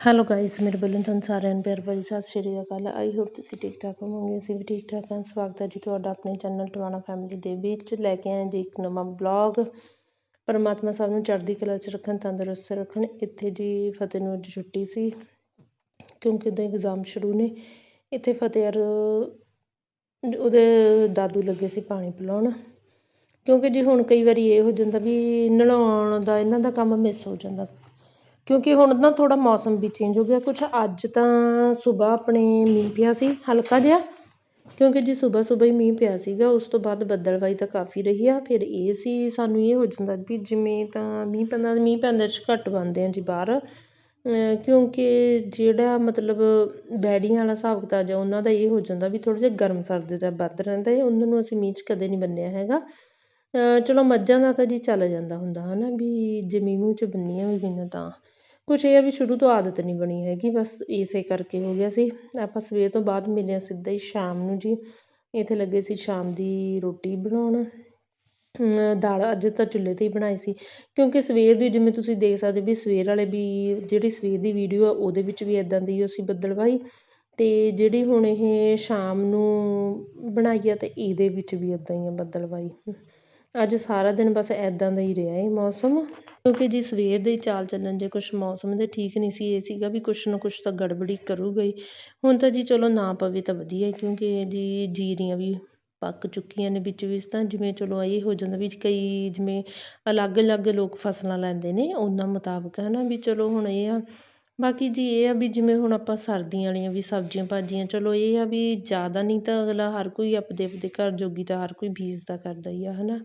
Hello guys ਮੇਰੇ ਵੱਲੋਂ ਤੁਹਾਨੂੰ ਸਾਰਿਆਂ ਨੂੰ ਪਿਆਰ ਭਰੀ ਸਤਿ ਸ਼੍ਰੀ ਅਕਾਲ ਆਈ ਹੋਪ ਤੁਸੀਂ ਠੀਕ ਠਾਕ ਹੋਵੋਗੇ ਅਸੀਂ ਵੀ ਠੀਕ ਠਾਕ ਹਾਂ ਸਵਾਗਤ ਹੈ ਜੀ ਤੁਹਾਡਾ ਆਪਣੇ ਚੈਨਲ ਟਵਾਣਾ ਫੈਮਿਲੀ ਦੇ ਵਿੱਚ ਲੈ ਕੇ ਆਏ ਜੀ ਇੱਕ ਨਵਾਂ ਬਲੌਗ ਪਰਮਾਤਮਾ ਸਭ ਨੂੰ ਚੜ੍ਹਦੀ ਕਲਾ 'ਚ ਰੱਖਣ ਤੰਦਰੁਸਤ ਰੱਖਣ ਇੱਥੇ ਜੀ ਫਤਿਹ ਨੂੰ ਅੱਜ ਛੁੱਟੀ ਸੀ ਕਿਉਂਕਿ ਉਹਦੇ ਐਗਜ਼ਾਮ ਸ਼ੁਰੂ ਨੇ ਇੱਥੇ ਫਤਿਹ ਯਾਰ ਉਹਦੇ ਦਾਦੂ ਲੱਗੇ ਸੀ ਪਾਣੀ ਪਿਲਾਉਣ ਕਿਉਂਕਿ ਜੀ ਹੁਣ ਕਈ ਵਾਰੀ ਇਹ ਹੋ ਜਾਂਦਾ ਵੀ ਨਲਾਉਣ ਦਾ ਇਹਨਾਂ ਦਾ ਕੰਮ ਮਿਸ ਹੋ ਜਾਂਦਾ ਕਿਉਂਕਿ ਹੁਣ ਨਾ ਥੋੜ੍ਹਾ ਮੌਸਮ ਵੀ ਚੇਂਜ ਹੋ ਗਿਆ। ਕੁਛ ਅੱਜ ਤਾਂ ਸੁਬਾਹ ਆਪਣੇ ਮੀਂਹ ਪਿਆ ਸੀ, ਹਲਕਾ ਜਿਹਾ। ਕਿਉਂਕਿ ਜੀ ਸੁਬਾਹ ਸੁਬਾਹ ਹੀ ਮੀਂਹ ਪਿਆ ਸੀਗਾ, ਉਸ ਤੋਂ ਬਾਅਦ ਬੱਦਲਵਾਈ ਤਾਂ ਕਾਫੀ ਰਹੀ ਆ। ਫਿਰ ਇਹ ਸੀ, ਸਾਨੂੰ ਇਹ ਹੋ ਜਾਂਦਾ ਵੀ ਜਿਵੇਂ ਤਾਂ ਮੀਂਹ ਪੈਂਦਾ, ਮੀਂਹ ਪੈਂਦੇ 'ਚ ਘੱਟ ਬਣਦੇ ਆ ਜੀ ਬਾਹਰ। ਕਿਉਂਕਿ ਜਿਹੜਾ ਮਤਲਬ ਬੈੜੀਆਂ ਵਾਲਾ ਹਿਸਾਬ ਕਿਤਾਬ ਆ ਉਹਨਾਂ ਦਾ ਇਹ ਹੋ ਜਾਂਦਾ ਵੀ ਥੋੜ੍ਹਾ ਜਿਹਾ ਗਰਮ ਸਰਦ ਦਾ ਵੱਧ ਰਹਿੰਦਾ ਹੈ, ਉਹਨਾਂ ਨੂੰ ਅਸੀਂ ਮੀਂਹ 'ਚ ਕਦੇ ਨਹੀਂ ਬੰਨਿਆ ਹੈਗਾ। ਚਲੋ ਮੱਝਾਂ ਦਾ ਤਾਂ ਜੀ ਚੱਲ ਜਾਂਦਾ ਹੁੰਦਾ ਹੈ ਨਾ ਵੀ ਜੇ ਮੀਂਹ ਮੂੰਹ 'ਚ ਬੰਨੀਆਂ ਹੋਈਆਂ ਤਾਂ। ਕੁਛ ਇਹ ਆ ਵੀ ਸ਼ੁਰੂ ਤੋਂ ਆਦਤ ਨਹੀਂ ਬਣੀ ਹੈਗੀ, ਬਸ ਇਸੇ ਕਰਕੇ ਹੋ ਗਿਆ ਸੀ। ਆਪਾਂ ਸਵੇਰ ਤੋਂ ਬਾਅਦ ਮਿਲੇ ਸਿੱਧਾ ਹੀ ਸ਼ਾਮ ਨੂੰ ਜੀ। ਇੱਥੇ ਲੱਗੇ ਸੀ ਸ਼ਾਮ ਦੀ ਰੋਟੀ ਬਣਾਉਣ। ਦਾਲ ਅੱਜ ਤਾਂ ਚੁੱਲ੍ਹੇ 'ਤੇ ਹੀ ਬਣਾਈ ਸੀ। ਕਿਉਂਕਿ ਸਵੇਰ ਦੀ ਜਿਵੇਂ ਤੁਸੀਂ ਦੇਖ ਸਕਦੇ ਵੀ ਸਵੇਰ ਵਾਲੇ ਵੀ, ਜਿਹੜੀ ਸਵੇਰ ਦੀ ਵੀਡੀਓ ਆ, ਉਹਦੇ ਵਿੱਚ ਵੀ ਇੱਦਾਂ ਦੀ ਅਸੀਂ ਬੱਦਲਵਾਈ ਅਤੇ ਜਿਹੜੀ ਹੁਣ ਇਹ ਸ਼ਾਮ ਨੂੰ ਬਣਾਈ ਆ ਅਤੇ ਇਹਦੇ ਵਿੱਚ ਵੀ ਇੱਦਾਂ ਹੀ ਆ ਬੱਦਲਵਾਈ ਅੱਜ ਸਾਰਾ ਦਿਨ ਬਸ ਇੱਦਾਂ ਦਾ ਹੀ ਰਿਹਾ ਇਹ ਮੌਸਮ, ਕਿਉਂਕਿ ਜੀ ਸਵੇਰ ਦੇ ਚਾਲ ਚੱਲਣ ਜੇ ਕੁਛ ਮੌਸਮ ਦੇ ਠੀਕ ਨਹੀਂ ਸੀ, ਇਹ ਸੀਗਾ ਵੀ ਕੁਛ ਨਾ ਕੁਛ ਤਾਂ ਗੜਬੜੀ ਕਰੂਗਾ ਹੀ। ਹੁਣ ਤਾਂ ਜੀ ਚਲੋ ਨਾ ਪਵੇ ਤਾਂ ਵਧੀਆ ਕਿਉਂਕਿ ਜੀ ਜੀਰੀਆਂ ਵੀ ਪੱਕ ਚੁੱਕੀਆਂ ਨੇ ਵਿੱਚ ਵਿੱਚ ਤਾਂ, ਜਿਵੇਂ ਚਲੋ ਇਹ ਹੋ ਜਾਂਦਾ ਵੀ ਕਈ ਜਿਵੇਂ ਅਲੱਗ ਅਲੱਗ ਲੋਕ ਫਸਲਾਂ ਲੈਂਦੇ ਨੇ, ਉਹਨਾਂ ਮੁਤਾਬਕ ਹੈ ਨਾ ਵੀ ਚਲੋ ਹੁਣ ਇਹ ਆ ਬਾਕੀ ਜੀ ਇਹ ਆ ਵੀ ਜਿਵੇਂ ਹੁਣ ਆਪਾਂ ਸਰਦੀਆਂ ਵਾਲੀਆਂ ਵੀ ਸਬਜ਼ੀਆਂ ਭਾਜੀਆਂ, ਚਲੋ ਇਹ ਆ ਵੀ ਜ਼ਿਆਦਾ ਨਹੀਂ ਤਾਂ ਅਗਲਾ ਹਰ ਕੋਈ ਆਪਦੇ ਆਪਦੇ ਘਰ ਜੋਗੀ ਤਾਂ ਹਰ ਕੋਈ ਬੀਜਦਾ ਕਰਦਾ ਹੀ ਆ ਹੈ ਨਾ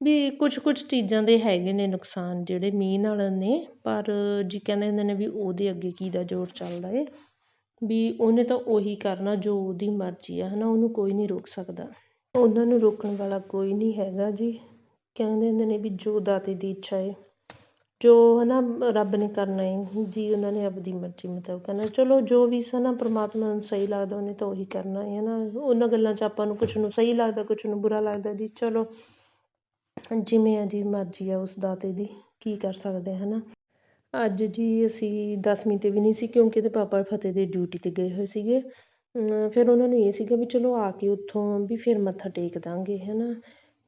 ਵੀ ਕੁਛ ਕੁਛ ਚੀਜ਼ਾਂ ਦੇ ਹੈਗੇ ਨੇ ਨੁਕਸਾਨ ਜਿਹੜੇ ਮੀਂਹ ਨਾਲ ਨੇ, ਪਰ ਜੀ ਕਹਿੰਦੇ ਹੁੰਦੇ ਨੇ ਵੀ ਉਹਦੇ ਅੱਗੇ ਕੀ ਦਾ ਜ਼ੋਰ ਚੱਲਦਾ ਏ? ਵੀ ਉਹਨੇ ਤਾਂ ਉਹੀ ਕਰਨਾ ਜੋ ਉਹਦੀ ਮਰਜ਼ੀ ਆ ਹੈ ਨਾ ਉਹਨੂੰ ਕੋਈ ਨਹੀਂ ਰੋਕ ਸਕਦਾ। ਉਹਨਾਂ ਨੂੰ ਰੋਕਣ ਵਾਲਾ ਕੋਈ ਨਹੀਂ ਹੈਗਾ ਜੀ। ਕਹਿੰਦੇ ਹੁੰਦੇ ਨੇ ਵੀ ਜੋ ਦਾਤੇ ਦੀ ਇੱਛਾ ਏ ਜੋ ਹੈ ਨਾ ਰੱਬ ਨੇ ਕਰਨਾ ਹੈ ਜੀ ਉਹਨਾਂ ਨੇ ਆਪਦੀ ਮਰਜ਼ੀ ਮੁਤਾਬਕ ਕਰਨਾ। ਚਲੋ ਜੋ ਵੀ ਹੈ ਨਾ ਪਰਮਾਤਮਾ ਨੂੰ ਸਹੀ ਲੱਗਦਾ, ਉਹਨੇ ਤਾਂ ਉਹੀ ਕਰਨਾ ਹੈ ਨਾ ਉਹਨਾਂ ਗੱਲਾਂ 'ਚ ਆਪਾਂ ਨੂੰ ਕੁਛ ਨੂੰ ਸਹੀ ਲੱਗਦਾ, ਕੁਛ ਨੂੰ ਬੁਰਾ ਲੱਗਦਾ ਜੀ। ਚਲੋ ਜਿਵੇਂ ਆ ਜੀ ਮਰਜ਼ੀ ਆ ਉਸ ਦਾਤੇ ਦੀ, ਕੀ ਕਰ ਸਕਦੇ ਹੈ ਨਾ ਅੱਜ ਜੀ ਅਸੀਂ ਦਸਵੀਂ 'ਤੇ ਵੀ ਨਹੀਂ ਸੀ, ਕਿਉਂਕਿ ਇਹਦੇ ਪਾਪਾ ਫਤਿਹ ਦੇ ਡਿਊਟੀ 'ਤੇ ਗਏ ਹੋਏ ਸੀਗੇ। ਫਿਰ ਉਹਨਾਂ ਨੂੰ ਇਹ ਸੀਗਾ ਵੀ ਚਲੋ ਆ ਕੇ ਉੱਥੋਂ ਵੀ ਫਿਰ ਮੱਥਾ ਟੇਕ ਦਾਂਗੇ ਹੈ ਨਾ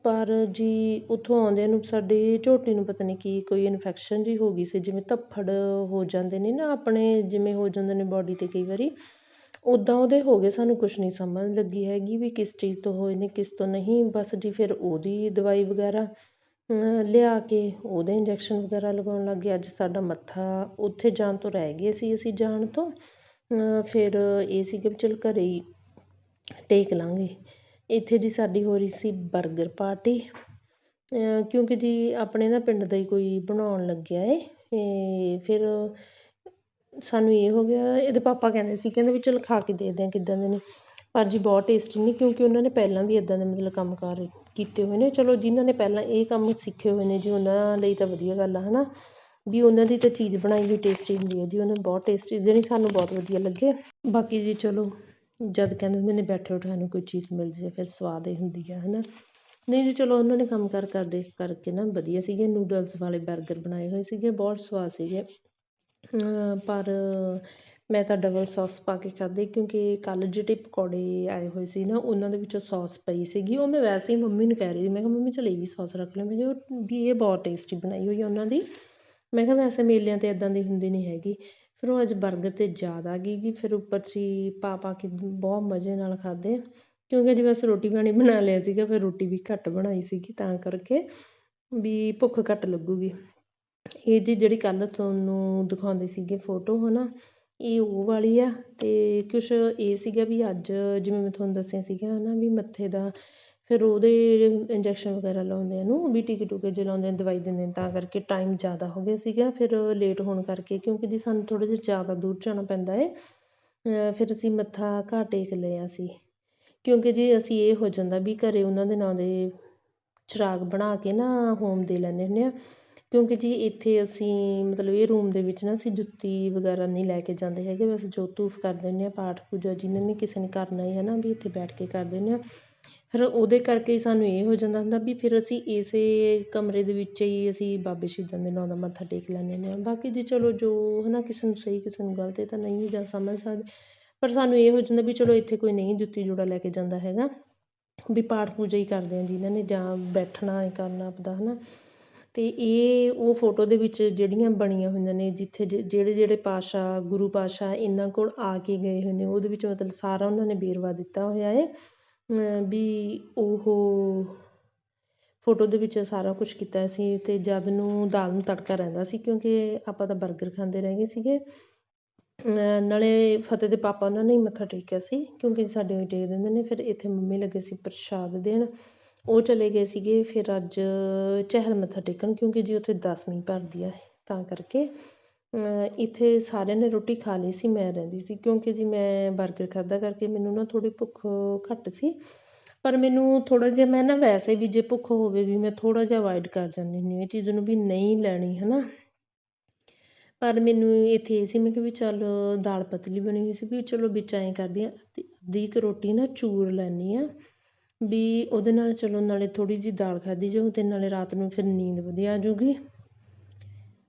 ਪਰ ਜੀ ਉੱਥੋਂ ਆਉਂਦਿਆਂ ਨੂੰ ਸਾਡੀ ਝੋਟੀ ਨੂੰ ਪਤਾ ਨਹੀਂ ਕੀ ਕੋਈ ਇਨਫੈਕਸ਼ਨ ਜਿਹੀ ਹੋ ਗਈ ਸੀ, ਜਿਵੇਂ ਧੱਫੜ ਹੋ ਜਾਂਦੇ ਨੇ ਨਾ ਆਪਣੇ, ਜਿਵੇਂ ਹੋ ਜਾਂਦੇ ਨੇ ਬੋਡੀ 'ਤੇ ਕਈ ਵਾਰੀ ਉੱਦਾਂ ਉਹਦੇ ਹੋ ਗਏ, ਸਾਨੂੰ ਕੁਛ ਨਹੀਂ ਸਮਝ ਲੱਗੀ ਹੈਗੀ ਵੀ ਕਿਸ ਚੀਜ਼ ਤੋਂ ਹੋਏ ਨੇ, ਕਿਸ ਤੋਂ ਨਹੀਂ, ਬਸ ਜੀ ਫਿਰ ਉਹਦੀ ਦਵਾਈ ਵਗੈਰਾ ਲਿਆ ਕੇ ਉਹਦੇ ਇੰਜੈਕਸ਼ਨ ਵਗੈਰਾ ਲਗਾਉਣ ਲੱਗ ਗਏ, ਅੱਜ ਸਾਡਾ ਮੱਥਾ ਉੱਥੇ ਜਾਣ ਤੋਂ ਰਹਿ ਗਏ ਸੀ ਅਸੀਂ ਜਾਣ ਤੋਂ ਫਿਰ ਇਹ ਸੀਗਾ ਵੀ ਚਲ ਘਰ ਹੀ ਟੇਕ ਲਵਾਂਗੇ ਇੱਥੇ ਜੀ ਸਾਡੀ ਹੋ ਰਹੀ ਸੀ ਬਰਗਰ ਪਾਰਟੀ। ਕਿਉਂਕਿ ਜੀ ਆਪਣੇ ਨਾ ਪਿੰਡ ਦਾ ਹੀ ਕੋਈ ਬਣਾਉਣ ਲੱਗਿਆ ਏ। ਫਿਰ ਸਾਨੂੰ ਇਹ ਹੋ ਗਿਆ, ਇਹਦੇ ਪਾਪਾ ਕਹਿੰਦੇ ਸੀ, ਕਹਿੰਦੇ ਵੀ ਚਲ ਖਾ ਕੇ ਦੇਖਦੇ ਹਾਂ ਕਿੱਦਾਂ ਦੇ ਨੇ। ਪਰ ਜੀ ਬਹੁਤ ਟੇਸਟੀ ਨੇ, ਕਿਉਂਕਿ ਉਹਨਾਂ ਨੇ ਪਹਿਲਾਂ ਵੀ ਇੱਦਾਂ ਦੇ ਮਤਲਬ ਕੰਮ ਕਾਰ ਕੀਤੇ ਹੋਏ ਨੇ। ਚਲੋ ਜਿਨ੍ਹਾਂ ਨੇ ਪਹਿਲਾਂ ਇਹ ਕੰਮ ਸਿੱਖੇ ਹੋਏ ਨੇ ਜੀ, ਉਹਨਾਂ ਲਈ ਤਾਂ ਵਧੀਆ ਗੱਲ ਆ ਹੈ ਨਾ ਵੀ ਉਹਨਾਂ ਦੀ ਤਾਂ ਚੀਜ਼ ਬਣਾਈ ਵੀ ਟੇਸਟੀ ਹੁੰਦੀ ਹੈ ਜੀ, ਉਹਨੇ ਬਹੁਤ ਟੇਸਟੀ ਜਿਹੜੀ ਸਾਨੂੰ ਬਹੁਤ ਵਧੀਆ ਲੱਗੇ। ਬਾਕੀ ਜੀ ਚਲੋ ਜਦ ਕਹਿੰਦੇ ਹੁੰਦੇ ਨੇ ਬੈਠੇ ਉਠਾਏ ਨੂੰ ਕੋਈ ਚੀਜ਼ ਮਿਲ ਜਾਵੇ, ਫਿਰ ਸਵਾਦ ਹੀ ਹੁੰਦੀ ਆ ਹੈ ਨਾ ਨਹੀਂ ਜੀ, ਚਲੋ ਉਹਨਾਂ ਨੇ ਕੰਮ ਕਾਰ ਕਰਦੇ ਕਰਕੇ ਨਾ ਵਧੀਆ ਸੀਗੇ, ਨੂਡਲਸ ਵਾਲੇ ਬਰਗਰ ਬਣਾਏ ਹੋਏ ਸੀਗੇ, ਬਹੁਤ ਸਵਾਦ ਸੀਗੇ। ਪਰ ਮੈਂ ਤਾਂ ਡਬਲ ਸੌਸ ਪਾ ਕੇ ਖਾਧੇ, ਕਿਉਂਕਿ ਕੱਲ੍ਹ ਜਿਹੜੇ ਪਕੌੜੇ ਆਏ ਹੋਏ ਸੀ ਨਾ, ਉਹਨਾਂ ਦੇ ਵਿੱਚੋਂ ਸੌਸ ਪਈ ਸੀਗੀ। ਉਹ ਮੈਂ ਵੈਸੇ ਹੀ ਮੰਮੀ ਨੂੰ ਕਹਿ ਰਹੀ ਸੀ, ਮੈਂ ਕਿਹਾ, ਮੰਮੀ, ਚਲ ਇਹ ਵੀ ਸੌਸ ਰੱਖ ਲਿਓ ਮੈਂ ਕਿਹਾ, ਵੀ ਇਹ ਬਹੁਤ ਟੇਸਟੀ ਬਣਾਈ ਹੋਈ ਆ ਉਹਨਾਂ ਦੀ। ਮੈਂ ਕਿਹਾ, ਵੈਸੇ ਮੇਲਿਆਂ 'ਤੇ ਇੱਦਾਂ ਦੀ ਹੁੰਦੀ ਨਹੀਂ ਹੈਗੀ। ਫਿਰ ਉਹ ਅੱਜ ਬਰਗਰ 'ਤੇ ਜ਼ਿਆਦਾ ਗਈ ਗੀ ਫਿਰ ਉੱਪਰ 'ਚ ਹੀ ਪਾ ਪਾ ਕੇ ਬਹੁਤ ਮਜ਼ੇ ਨਾਲ ਖਾਧੇ, ਕਿਉਂਕਿ ਅੱਜ ਬਸ ਰੋਟੀ ਪਾਣੀ ਬਣਾ ਲਿਆ ਸੀਗਾ, ਫਿਰ ਰੋਟੀ ਵੀ ਘੱਟ ਬਣਾਈ ਸੀਗੀ ਤਾਂ ਕਰਕੇ ਵੀ ਭੁੱਖ ਘੱਟ ਲੱਗੂਗੀ। ਇਹ ਜੀ ਜਿਹੜੀ ਕੱਲ੍ਹ ਤੁਹਾਨੂੰ ਦਿਖਾਉਂਦੇ ਸੀਗੇ ਫੋਟੋ ਹੈ ਨਾ ਇਹ ਉਹ ਵਾਲੀ ਆ ਅਤੇ ਕੁਛ ਇਹ ਸੀਗਾ ਵੀ ਅੱਜ ਜਿਵੇਂ ਮੈਂ ਤੁਹਾਨੂੰ ਦੱਸਿਆ ਸੀਗਾ ਹੈ ਨਾ ਵੀ ਮੱਥੇ ਦਾ ਫਿਰ ਉਹਦੇ ਇੰਜੈਕਸ਼ਨ ਵਗੈਰਾ ਲਾਉਂਦੇ ਨੂੰ ਵੀ ਟੀਕੇ ਟੂਕੇ ਜੇ ਲਾਉਂਦੇ ਦਵਾਈ ਦਿੰਦੇ ਤਾਂ ਕਰਕੇ ਟਾਈਮ ਜ਼ਿਆਦਾ ਹੋ ਗਿਆ ਸੀਗਾ, ਫਿਰ ਲੇਟ ਹੋਣ ਕਰਕੇ, ਕਿਉਂਕਿ ਜੀ ਸਾਨੂੰ ਥੋੜ੍ਹਾ ਜਿਹਾ ਜ਼ਿਆਦਾ ਦੂਰ ਜਾਣਾ ਪੈਂਦਾ ਹੈ ਫਿਰ ਅਸੀਂ ਮੱਥਾ ਘਰ ਟੇਕ ਲਿਆ ਸੀ। ਕਿਉਂਕਿ ਜੀ ਅਸੀਂ ਇਹ ਹੋ ਜਾਂਦਾ ਵੀ ਘਰ ਉਹਨਾਂ ਦੇ ਨਾਂ ਦੇ ਚਿਰਾਗ ਬਣਾ ਕੇ ਨਾ ਹੋਮ ਦੇ ਲੈਂਦੇ ਹੁੰਦੇ ਹਾਂ ਕਿਉਂਕਿ ਜੀ ਇੱਥੇ ਅਸੀਂ ਮਤਲਬ ਇਹ ਰੂਮ ਦੇ ਵਿੱਚ ਨਾ ਅਸੀਂ ਜੁੱਤੀ ਵਗੈਰਾ ਨਹੀਂ ਲੈ ਕੇ ਜਾਂਦੇ ਹੈਗੇ, ਬਸ ਜੋਤ ਧੂਫ ਕਰ ਦਿੰਦੇ ਹਾਂ ਪਾਠ ਪੂਜਾ ਜਿਹਨਾਂ ਨੇ ਕਿਸੇ ਨੇ ਕਰਨਾ ਹੀ ਹੈ ਨਾ, ਵੀ ਇੱਥੇ ਬੈਠ ਕੇ ਕਰ ਦਿੰਦੇ ਹਾਂ ਫਿਰ ਉਹਦੇ ਕਰਕੇ ਸਾਨੂੰ ਇਹ ਹੋ ਜਾਂਦਾ ਹੁੰਦਾ ਵੀ ਫਿਰ ਅਸੀਂ ਇਸੇ ਕਮਰੇ ਦੇ ਵਿੱਚ ਹੀ ਅਸੀਂ ਬਾਬੇ ਸ਼ਹੀਦਾਂ ਦੇ ਨਾਂ ਦਾ ਮੱਥਾ ਟੇਕ ਲੈਂਦੇ ਹੁੰਦੇ ਹਾਂ। ਬਾਕੀ ਜੀ ਚਲੋ ਜੋ ਹੈ ਨਾ ਕਿਸੇ ਨੂੰ ਸਹੀ, ਕਿਸੇ ਨੂੰ ਗਲਤ, ਇਹ ਤਾਂ ਨਹੀਂ ਜਾਂ ਸਮਝ ਸਕਦੇ। ਪਰ ਸਾਨੂੰ ਇਹ ਹੋ ਜਾਂਦਾ ਵੀ ਚਲੋ ਇੱਥੇ ਕੋਈ ਨਹੀਂ ਜੁੱਤੀ ਜੋੜਾ ਲੈ ਕੇ ਜਾਂਦਾ ਹੈਗਾ। ਵੀ ਪਾਠ ਪੂਜਾ ਹੀ ਕਰਦੇ ਆ ਜਿਨ੍ਹਾਂ ਨੇ ਜਾਂ ਬੈਠਣਾ ਹੈ ਕਰਨਾ ਆਪਦਾ ਹੈ ਨਾ ਅਤੇ ਇਹ ਉਹ ਫੋਟੋ ਦੇ ਵਿੱਚ ਜਿਹੜੀਆਂ ਬਣੀਆਂ ਹੋਈਆਂ ਨੇ ਜਿੱਥੇ ਜਿਹੜੇ ਜਿਹੜੇ ਪਾਤਸ਼ਾਹ, ਗੁਰੂ ਪਾਤਸ਼ਾਹ ਇਹਨਾਂ ਕੋਲ ਆ ਕੇ ਗਏ ਹੋਏ ਨੇ, ਉਹਦੇ ਵਿੱਚ ਮਤਲਬ ਸਾਰਾ ਉਹਨਾਂ ਨੇ ਵੇਰਵਾ ਦਿੱਤਾ ਹੋਇਆ ਹੈ। ਵੀ ਉਹ ਫੋਟੋ ਦੇ ਵਿੱਚ ਸਾਰਾ ਕੁਛ ਕੀਤਾ ਸੀ ਅਤੇ ਜਦ ਨੂੰ ਦਾਲ ਨੂੰ ਤੜਕਾ ਰਹਿੰਦਾ ਸੀ ਕਿਉਂਕਿ ਆਪਾਂ ਤਾਂ ਬਰਗਰ ਖਾਂਦੇ ਰਹਿ ਗਏ ਸੀਗੇ। ਨਾਲੇ ਫਤਿਹ ਦੇ ਪਾਪਾ ਉਹਨਾਂ ਨੇ ਹੀ ਮੱਥਾ ਟੇਕਿਆ ਸੀ ਕਿਉਂਕਿ ਸਾਡੇ ਉਹੀ ਟੇਕ ਦਿੰਦੇ ਨੇ, ਫਿਰ ਇੱਥੇ ਮੰਮੀ ਲੱਗੇ ਸੀ ਪ੍ਰਸ਼ਾਦ ਦੇਣ। ਉਹ ਚਲੇ ਗਏ ਸੀਗੇ, ਫਿਰ ਅੱਜ ਚਹਿਲ ਮੱਥਾ ਟੇਕਣ ਕਿਉਂਕਿ ਜੀ ਉੱਥੇ ਦਸਵੀਂ ਭਰਦੀ ਆ, ਤਾਂ ਕਰਕੇ। ਇੱਥੇ ਸਾਰਿਆਂ ਨੇ ਰੋਟੀ ਖਾ ਲਈ ਸੀ, ਮੈਂ ਰਹਿੰਦੀ ਸੀ, ਕਿਉਂਕਿ ਜੀ ਮੈਂ ਬਰਗਰ ਖਾਧਾ ਕਰਕੇ ਮੈਨੂੰ ਨਾ ਥੋੜ੍ਹੀ ਭੁੱਖ ਘੱਟ ਸੀ। ਪਰ ਮੈਨੂੰ ਥੋੜ੍ਹਾ ਜਿਹਾ, ਮੈਂ ਨਾ ਵੈਸੇ ਵੀ ਜੇ ਭੁੱਖ ਹੋਵੇ ਵੀ ਮੈਂ ਥੋੜ੍ਹਾ ਜਿਹਾ ਅਵਾਇਡ ਕਰ ਜਾਂਦੀ ਹੁੰਦੀ ਇਹ ਚੀਜ਼ ਨੂੰ ਵੀ ਨਹੀਂ ਲੈਣੀ ਹੈ ਨਾ ਪਰ ਮੈਨੂੰ ਇੱਥੇ ਇਹ ਸੀ, ਮੈਂ ਕਿਹਾ ਵੀ ਚੱਲ ਦਾਲ ਪਤਲੀ ਬਣੀ ਹੋਈ ਸੀ ਵੀ ਚਲੋ ਵਿੱਚ ਐਂ ਕਰਦੀ ਹਾਂ, ਅੱਧੀ ਅੱਧੀ ਕੁ ਰੋਟੀ ਨਾ ਚੂਰ ਲੈਂਦੀ ਹਾਂ ਵੀ ਉਹਦੇ ਨਾਲ ਚਲੋ ਨਾਲੇ ਥੋੜ੍ਹੀ ਜਿਹੀ ਦਾਲ ਖਾਧੀ ਜਾਊ ਅਤੇ ਨਾਲੇ ਰਾਤ ਨੂੰ ਫਿਰ ਨੀਂਦ ਵਧੀਆ ਆ ਜੂਗੀ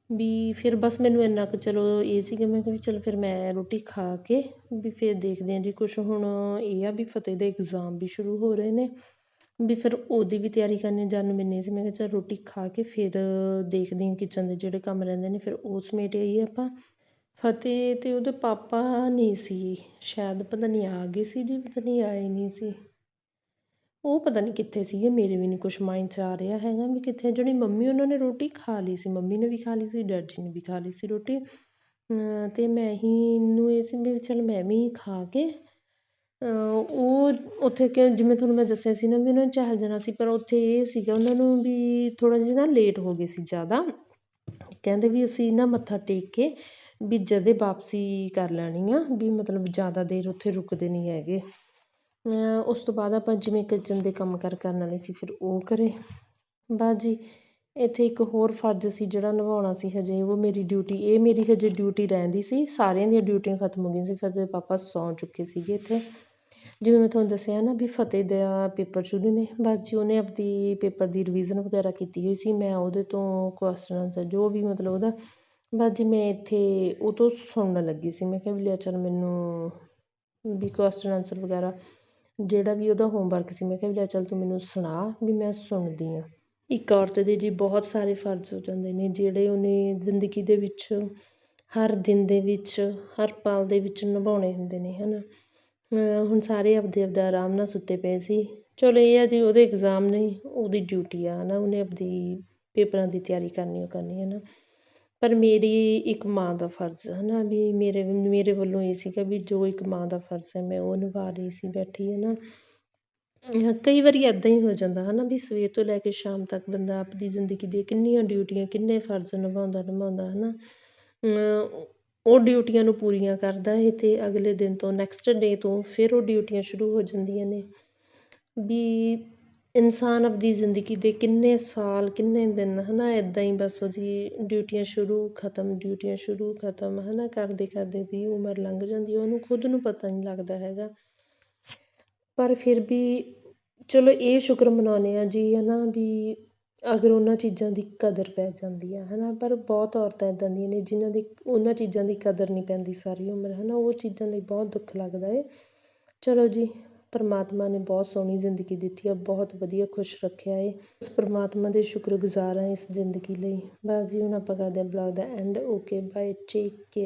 ਵੀ ਫਿਰ ਬਸ ਮੈਨੂੰ ਇੰਨਾ ਕੁ ਚਲੋ ਇਹ ਸੀਗਾ, ਮੈਂ ਕਿਹਾ ਵੀ ਚਲ ਫਿਰ ਮੈਂ ਰੋਟੀ ਖਾ ਕੇ ਵੀ ਫਿਰ ਦੇਖਦੇ ਹਾਂ ਜੀ, ਕੁਛ ਹੁਣ ਇਹ ਆ ਵੀ ਫਤਿਹ ਦੇ ਇਗਜ਼ਾਮ ਵੀ ਸ਼ੁਰੂ ਹੋ ਰਹੇ ਨੇ, ਵੀ ਫਿਰ ਉਹਦੀ ਵੀ ਤਿਆਰੀ ਕਰਨੀ ਜਦ ਮੈਨੂੰ ਸੀ, ਮੈਂ ਕਿਹਾ ਚੱਲ ਰੋਟੀ ਖਾ ਕੇ ਫਿਰ ਦੇਖਦੇ ਹਾਂ ਕਿਚਨ ਦੇ ਜਿਹੜੇ ਕੰਮ ਰਹਿੰਦੇ ਨੇ, ਫਿਰ ਉਹ ਸਮੇਟ ਆਈਏ ਆਪਾਂ। ਫਤਿਹ ਅਤੇ ਉਹਦੇ ਪਾਪਾ ਨਹੀਂ ਸੀ, ਸ਼ਾਇਦ ਪਤਾ ਨਹੀਂ ਆ ਗਏ ਸੀ ਜੀ, ਪਤਾ ਨਹੀਂ ਆਏ ਨਹੀਂ ਸੀ। ਉਹ ਪਤਾ ਨਹੀਂ ਕਿੱਥੇ ਸੀਗੇ, ਮੇਰੇ ਵੀ ਨਹੀਂ ਕੁਛ ਮਾਇੰਡ 'ਚ ਆ ਰਿਹਾ ਹੈਗਾ ਵੀ ਕਿੱਥੇ ਜਿਹੜੀ ਮੰਮੀ ਉਹਨਾਂ ਨੇ ਰੋਟੀ ਖਾ ਲਈ ਸੀ, ਮੰਮੀ ਨੇ ਵੀ ਖਾ ਲਈ ਸੀ, ਡੈਡ ਜੀ ਨੇ ਵੀ ਖਾ ਲਈ ਸੀ ਰੋਟੀ। ਅਤੇ ਮੈਂ ਹੀ ਨੂੰ ਇਹ ਸੀ ਵੀ ਚੱਲ ਮੈਂ ਵੀ ਖਾ ਕੇ ਉਹ ਉੱਥੇ ਕਿ ਜਿਵੇਂ ਤੁਹਾਨੂੰ ਮੈਂ ਦੱਸਿਆ ਸੀ ਨਾ ਵੀ ਉਹਨਾਂ ਨੇ ਚਹਿਲ ਜਾਣਾ ਸੀ, ਪਰ ਉੱਥੇ ਇਹ ਸੀਗਾ ਉਹਨਾਂ ਨੂੰ ਵੀ ਥੋੜ੍ਹਾ ਜਿਹਾ ਨਾ ਲੇਟ ਹੋ ਗਏ ਸੀ ਜ਼ਿਆਦਾ। ਕਹਿੰਦੇ ਵੀ ਅਸੀਂ ਨਾ ਮੱਥਾ ਟੇਕ ਕੇ ਵੀ ਜਦੇ ਵਾਪਸੀ ਕਰ ਲੈਣੀ ਆ, ਵੀ ਮਤਲਬ ਜ਼ਿਆਦਾ ਦੇਰ ਉੱਥੇ ਰੁਕਦੇ ਨਹੀਂ ਹੈਗੇ। ਉਸ ਤੋਂ ਬਾਅਦ ਆਪਾਂ ਜਿਵੇਂ ਕਿਚਨ ਦੇ ਕੰਮ ਕਾਰ ਕਰਨ ਵਾਲੇ ਸੀ, ਫਿਰ ਉਹ ਕਰੇ। ਬਸ ਜੀ ਇੱਥੇ ਇੱਕ ਹੋਰ ਫਰਜ਼ ਸੀ ਜਿਹੜਾ ਨਿਭਾਉਣਾ ਸੀ ਹਜੇ, ਉਹ ਮੇਰੀ ਡਿਊਟੀ ਇਹ ਮੇਰੀ ਹਜੇ ਡਿਊਟੀ ਰਹਿੰਦੀ ਸੀ। ਸਾਰਿਆਂ ਦੀਆਂ ਡਿਊਟੀਆਂ ਖਤਮ ਹੋ ਗਈਆਂ ਸੀ ਫਤਿਹ ਪਾਪਾ ਸੌਂ ਚੁੱਕੇ ਸੀਗੇ ਇੱਥੇ। ਜਿਵੇਂ ਮੈਂ ਤੁਹਾਨੂੰ ਦੱਸਿਆ ਨਾ ਵੀ ਫਤਿਹ ਦਾ ਪੇਪਰ ਸ਼ੁਰੂ ਨੇ ਬਸ ਜੀ ਉਹਨੇ ਆਪਣੀ ਪੇਪਰ ਦੀ ਰਿਵੀਜ਼ਨ ਵਗੈਰਾ ਕੀਤੀ ਹੋਈ ਸੀ, ਮੈਂ ਉਹਦੇ ਤੋਂ ਕੁਐਸਚਨ ਆਨਸਰ ਜੋ ਵੀ ਮਤਲਬ ਉਹਦਾ। ਬਸ ਜੀ ਮੈਂ ਇੱਥੇ ਉਹ ਤੋਂ ਸੁਣਨ ਲੱਗੀ ਸੀ, ਮੈਂ ਕਿਹਾ ਵੀ ਲਿਆ ਚੱਲ ਮੈਨੂੰ ਵੀ ਕੁਐਸਚਨ ਆਨਸਰ ਵਗੈਰਾ ਜਿਹੜਾ ਵੀ ਉਹਦਾ ਹੋਮਵਰਕ ਸੀ, ਮੈਂ ਕਿਹਾ ਵੀ ਲੈ ਚੱਲ ਤੂੰ ਮੈਨੂੰ ਸੁਣਾ ਵੀ ਮੈਂ ਸੁਣਦੀ ਹਾਂ। ਇੱਕ ਔਰਤ ਦੇ ਜੀ ਬਹੁਤ ਸਾਰੇ ਫਰਜ਼ ਹੋ ਜਾਂਦੇ ਨੇ, ਜਿਹੜੇ ਉਹਨੇ ਜ਼ਿੰਦਗੀ ਦੇ ਵਿੱਚ, ਹਰ ਦਿਨ ਦੇ ਵਿੱਚ, ਹਰ ਪਲ ਦੇ ਵਿੱਚ ਨਿਭਾਉਣੇ ਹੁੰਦੇ ਨੇ ਹੈ ਨਾ ਹੁਣ ਸਾਰੇ ਆਪਦੇ ਆਪਦਾ ਆਰਾਮ ਨਾਲ ਸੁੱਤੇ ਪਏ ਸੀ। ਚਲੋ ਇਹ ਆ ਜੀ, ਉਹਦੇ ਇਗਜ਼ਾਮ ਨੇ ਉਹਦੀ ਡਿਊਟੀ ਆ ਹੈ ਨਾ ਉਹਨੇ ਆਪਦੀ ਪੇਪਰਾਂ ਦੀ ਤਿਆਰੀ ਕਰਨੀ, ਉਹ ਕਰਨੀ ਹੈ ਨਾ ਪਰ ਮੇਰੀ ਇੱਕ ਮਾਂ ਦਾ ਫਰਜ਼ ਹੈ ਨਾ ਵੀ ਮੇਰੇ ਮੇਰੇ ਵੱਲੋਂ ਇਹ ਸੀਗਾ ਵੀ ਜੋ ਇੱਕ ਮਾਂ ਦਾ ਫਰਜ਼ ਹੈ ਮੈਂ ਉਹ ਨਿਭਾ ਰਹੀ ਸੀ ਬੈਠੀ ਹੈ ਨਾ। ਕਈ ਵਾਰੀ ਇੱਦਾਂ ਹੀ ਹੋ ਜਾਂਦਾ ਹੈ ਨਾ ਵੀ ਸਵੇਰ ਤੋਂ ਲੈ ਕੇ ਸ਼ਾਮ ਤੱਕ ਬੰਦਾ ਆਪਣੀ ਜ਼ਿੰਦਗੀ ਦੀਆਂ ਕਿੰਨੀਆਂ ਡਿਊਟੀਆਂ, ਕਿੰਨੇ ਫਰਜ਼ ਨਿਭਾਉਂਦਾ ਨਿਭਾਉਂਦਾ ਹੈ ਨਾ। ਉਹ ਡਿਊਟੀਆਂ ਨੂੰ ਪੂਰੀਆਂ ਕਰਦਾ ਹੈ ਅਤੇ ਅਗਲੇ ਦਿਨ ਤੋਂ ਨੈਕਸਟ ਡੇ ਤੋਂ ਫਿਰ ਉਹ ਡਿਊਟੀਆਂ ਸ਼ੁਰੂ ਹੋ ਜਾਂਦੀਆਂ ਨੇ। ਵੀ ਇਨਸਾਨ ਆਪਦੀ ਜ਼ਿੰਦਗੀ ਦੇ ਕਿੰਨੇ ਸਾਲ, ਕਿੰਨੇ ਦਿਨ ਹੈ ਨਾ ਇੱਦਾਂ ਹੀ ਬਸ ਉਹਦੀ ਡਿਊਟੀਆਂ ਸ਼ੁਰੂ, ਖਤਮ, ਡਿਊਟੀਆਂ ਸ਼ੁਰੂ, ਖਤਮ ਹੈ ਨਾ ਕਰਦੇ ਕਰਦੇ ਦੀ ਉਮਰ ਲੰਘ ਜਾਂਦੀ ਉਹਨੂੰ ਖੁਦ ਨੂੰ ਪਤਾ ਨਹੀਂ ਲੱਗਦਾ ਹੈਗਾ। ਪਰ ਫਿਰ ਵੀ ਚਲੋ ਇਹ ਸ਼ੁਕਰ ਮਨਾਉਂਦੇ ਹਾਂ ਜੀ ਹੈ ਨਾ ਵੀ ਅਗਰ ਉਹਨਾਂ ਚੀਜ਼ਾਂ ਦੀ ਕਦਰ ਪੈ ਜਾਂਦੀ ਆ ਹੈ ਨਾ ਪਰ ਬਹੁਤ ਔਰਤਾਂ ਇੱਦਾਂ ਦੀਆਂ ਨੇ ਜਿਨ੍ਹਾਂ ਦੀ ਉਹਨਾਂ ਚੀਜ਼ਾਂ ਦੀ ਕਦਰ ਨਹੀਂ ਪੈਂਦੀ ਸਾਰੀ ਉਮਰ ਹੈ ਨਾ ਉਹ ਚੀਜ਼ਾਂ ਲਈ ਬਹੁਤ ਦੁੱਖ ਲੱਗਦਾ ਹੈ। ਚਲੋ ਜੀ ਪਰਮਾਤਮਾ ਨੇ ਬਹੁਤ ਸੋਹਣੀ ਜ਼ਿੰਦਗੀ ਦਿੱਤੀ ਆ, ਬਹੁਤ ਵਧੀਆ, ਖੁਸ਼ ਰੱਖਿਆ ਹੈ ਉਸ ਪਰਮਾਤਮਾ ਦੇ ਸ਼ੁਕਰਗੁਜ਼ਾਰ ਹਾਂ ਇਸ ਜ਼ਿੰਦਗੀ ਲਈ। ਬਸ ਜੀ, ਹੁਣ ਆਪਾਂ ਕਰਦੇ ਹਾਂ blog the and okay bye take care